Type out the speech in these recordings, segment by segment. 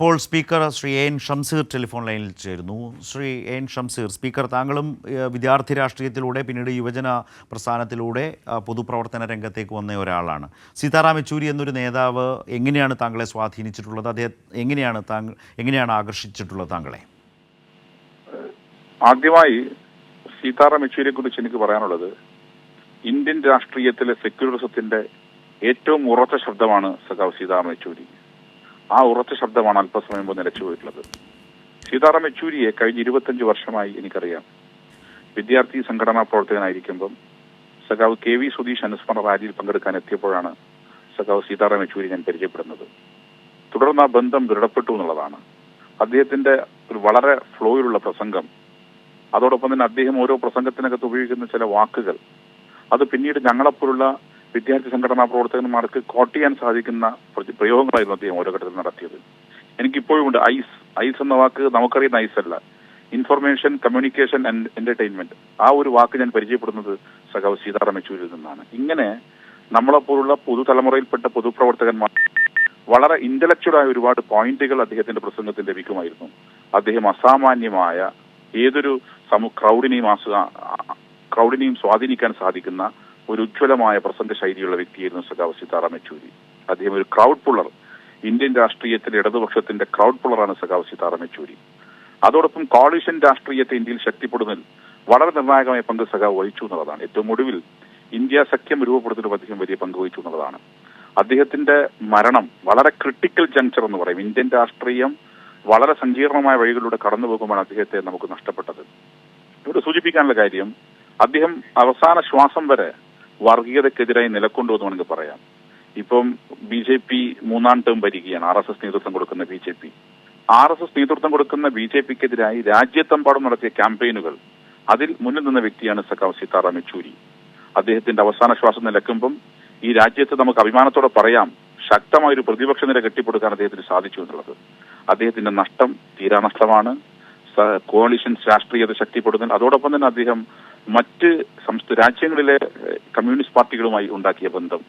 ഇപ്പോൾ speaker Shri N Shamseer telephone ലൈനിൽ ചേരുന്നു. ശ്രീ എൻ ഷംസീർ സ്പീക്കർ താങ്കളും വിദ്യാർത്ഥി രാഷ്ട്രീയത്തിലൂടെ പിന്നീട് യുവജന പ്രസ്ഥാനത്തിലൂടെ പൊതുപ്രവർത്തന രംഗത്തേക്ക് വന്ന ഒരാളാണ്. സീതാറാം യെച്ചൂരി എന്നൊരു നേതാവ് എങ്ങനെയാണ് താങ്കളെ സ്വാധീനിച്ചിട്ടുള്ളത്? അദ്ദേഹം എങ്ങനെയാണ് താങ്കൾ എങ്ങനെയാണ് ആകർഷിച്ചിട്ടുള്ളത് താങ്കളെ? ആദ്യമായി സീതാറാം യെച്ചൂരിയെ കുറിച്ച് എനിക്ക് പറയാനുള്ളത് ഇന്ത്യൻ രാഷ്ട്രീയത്തിലെ സെക്യുലറിസത്തിന്റെ ഏറ്റവും ഉറച്ച ശബ്ദമാണ് സഖാവ് സീതാറാം യെച്ചൂരി. ആ ഉറച്ച ശബ്ദമാണ് അല്പസമയം മുമ്പ് നിലച്ചു പോയിട്ടുള്ളത്. സീതാറാം യെച്ചൂരിയെ കഴിഞ്ഞ ഇരുപത്തഞ്ച് വർഷമായി എനിക്കറിയാം. വിദ്യാർത്ഥി സംഘടനാ പ്രവർത്തകനായിരിക്കുമ്പം സഖാവ് കെ വി സുധീഷ് അനുസ്മരണ റാലിയിൽ പങ്കെടുക്കാൻ എത്തിയപ്പോഴാണ് സഖാവ് സീതാറാം യെച്ചൂരി ഞാൻ പരിചയപ്പെടുന്നത്. തുടർന്ന് ആ ബന്ധം ദൃഢപ്പെട്ടു എന്നുള്ളതാണ്. അദ്ദേഹത്തിന്റെ ഒരു വളരെ ഫ്ലോയിലുള്ള പ്രസംഗം അതോടൊപ്പം തന്നെ അദ്ദേഹം ഓരോ പ്രസംഗത്തിനകത്ത് ഉപയോഗിക്കുന്ന ചില വാക്കുകൾ അത് പിന്നീട് ഞങ്ങളെപ്പോലുള്ള വിദ്യാർത്ഥി സംഘടനാ പ്രവർത്തകന്മാർക്ക് കോട്ട് ചെയ്യാൻ സാധിക്കുന്ന പ്രയോഗങ്ങളായിരുന്നു അദ്ദേഹം ഓരോ ഘട്ടത്തിൽ നടത്തിയത്. എനിക്കിപ്പോഴും ഉണ്ട് ഐസ്. ഐസ് എന്ന വാക്ക് നമുക്കറിയുന്ന ഐസ് അല്ല. Information communication and entertainment. ആ ഒരു വാക്ക് ഞാൻ പരിചയപ്പെടുന്നത് സഖാവ് സീതാറാം യെച്ചൂരിൽ നിന്നാണ്. ഇങ്ങനെ നമ്മളെപ്പോലുള്ള പുതുതലമുറയിൽപ്പെട്ട പൊതുപ്രവർത്തകന്മാർ വളരെ ഇന്റലക്ച്വൽ ആയ ഒരുപാട് പോയിന്റുകൾ അദ്ദേഹത്തിന്റെ പ്രസംഗത്തിൽ ലഭിക്കുമായിരുന്നു. അദ്ദേഹം അസാമാന്യമായ ഏതൊരു സമു ക്രൗഡിനെയും ക്രൗഡിനെയും സ്വാധീനിക്കാൻ സാധിക്കുന്ന ഒരു ഉജ്ജ്വലമായ പ്രസംഗ ശൈലിയുള്ള വ്യക്തിയായിരുന്നു സഖാവ് സീതാറാം യെച്ചൂരി അദ്ദേഹം ഒരു ക്രൗഡ് പുള്ളർ ഇന്ത്യൻ രാഷ്ട്രീയത്തിലെ ഇടതുപക്ഷത്തിന്റെ ക്രൗഡ് പുള്ളറാണ് സഖാവ് സീതാറാം യെച്ചൂരി അതോടൊപ്പം കോളിഷൻ രാഷ്ട്രീയത്തെ ഇന്ത്യയിൽ ശക്തിപ്പെടുന്നതിൽ വളരെ നിർണായകമായ പങ്ക് സഖാവ് വഹിച്ചു എന്നുള്ളതാണ്. ഏറ്റവും ഒടുവിൽ ഇന്ത്യ സഖ്യം രൂപപ്പെടുത്തുന്നതിൽ അദ്ദേഹം വലിയ പങ്ക് വഹിച്ചു എന്നുള്ളതാണ്. അദ്ദേഹത്തിന്റെ മരണം വളരെ ക്രിട്ടിക്കൽ ജംഗ്ചർ എന്ന് പറയും. ഇന്ത്യൻ രാഷ്ട്രീയം വളരെ സങ്കീർണമായ വഴികളിലൂടെ കടന്നു പോകുമ്പോൾ അദ്ദേഹത്തെ നമുക്ക് നഷ്ടപ്പെട്ടത്. ഇവിടെ സൂചിപ്പിക്കാനുള്ള കാര്യം അദ്ദേഹം അവസാന ശ്വാസം വരെ വർഗീയതക്കെതിരായി നിലക്കൊണ്ടു എന്ന് വേണമെങ്കിൽ പറയാം. ഇപ്പം ബി ജെ പി മൂന്നാം ടേം ഭരിക്കുകയാണ്. ആർ എസ് എസ് നേതൃത്വം കൊടുക്കുന്ന B J P. R S S നേതൃത്വം കൊടുക്കുന്ന ബി ജെ പിക്കെതിരായി രാജ്യത്തെമ്പാടും നടത്തിയ ക്യാമ്പയിനുകൾ അതിൽ മുന്നിൽ നിന്ന വ്യക്തിയാണ് സഖാവ് സീതാറാം യെച്ചൂരി. അദ്ദേഹത്തിന്റെ അവസാന ശ്വാസം നിലക്കുമ്പം ഈ രാജ്യത്ത് നമുക്ക് അഭിമാനത്തോടെ പറയാം ശക്തമായ ഒരു പ്രതിപക്ഷ നിര കെട്ടിപ്പടുക്കാൻ അദ്ദേഹത്തിന് സാധിച്ചു എന്നുള്ളത്. അദ്ദേഹത്തിന്റെ നഷ്ടം തീരാനഷ്ടമാണ്. കോളിഷൻസ് രാഷ്ട്രീയത ശക്തിപ്പെടുത്തുന്നത് അതോടൊപ്പം തന്നെ അദ്ദേഹം മറ്റ് രാജ്യങ്ങളിലെ കമ്മ്യൂണിസ്റ്റ് പാർട്ടികളുമായി ഉണ്ടാക്കിയ ബന്ധം.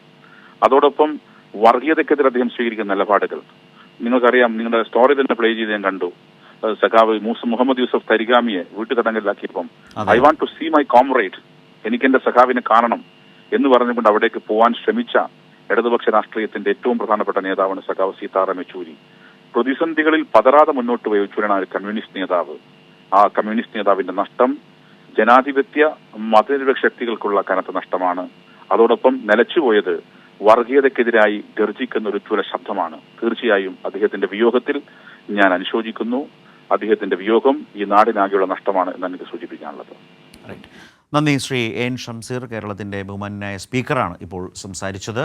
അതോടൊപ്പം വർഗീയതയ്ക്കെതിരെ അദ്ദേഹം സ്വീകരിക്കുന്ന നിലപാടുകൾ. നിങ്ങൾക്കറിയാം നിങ്ങളുടെ സ്റ്റോറി തന്നെ പ്ലേ ചെയ്ത് ഞാൻ കണ്ടു. സഖാവ് മൂസ മുഹമ്മദ് യൂസഫ് തരിഗാമിയെ വീട്ടുതടങ്കലിലാക്കിയപ്പം തടങ്കലിലാക്കിയപ്പം I want to see my comrade എനിക്ക് എന്റെ സഖാവിനെ കാണണം എന്ന് പറഞ്ഞുകൊണ്ട് അവിടേക്ക് പോവാൻ ശ്രമിച്ച ഇടതുപക്ഷ രാഷ്ട്രീയത്തിന്റെ ഏറ്റവും പ്രധാനപ്പെട്ട നേതാവാണ് സഖാവ് സീതാറാം യെച്ചൂരി. പ്രതിസന്ധികളിൽ പതറാതെ മുന്നോട്ട് പോയ യെച്ചൂരിയാണ് ഒരു കമ്മ്യൂണിസ്റ്റ് നേതാവ്. ആ കമ്മ്യൂണിസ്റ്റ് നേതാവിന്റെ നഷ്ടം ജനാധിപത്യ മതനിരപേക്ഷ ശക്തികൾക്കുള്ള കനത്ത നഷ്ടമാണ്. അതോടൊപ്പം നിലച്ചുപോയത് വർഗീയതയ്ക്കെതിരായി ഗർജിക്കുന്ന ഒരു ചുല ശബ്ദമാണ്. തീർച്ചയായും അദ്ദേഹത്തിന്റെ വിയോഗത്തിൽ ഞാൻ അനുശോചിക്കുന്നു. അദ്ദേഹത്തിന്റെ വിയോഗം ഈ നാടിനാകെയുള്ള നഷ്ടമാണ് എന്നാണ് എനിക്ക് സൂചിപ്പിക്കാനുള്ളത്. നന്ദി ശ്രീ എൻ ഷംസീർ കേരളത്തിന്റെ ബഹുമാനായ സ്പീക്കറാണ് ഇപ്പോൾ സംസാരിച്ചത്.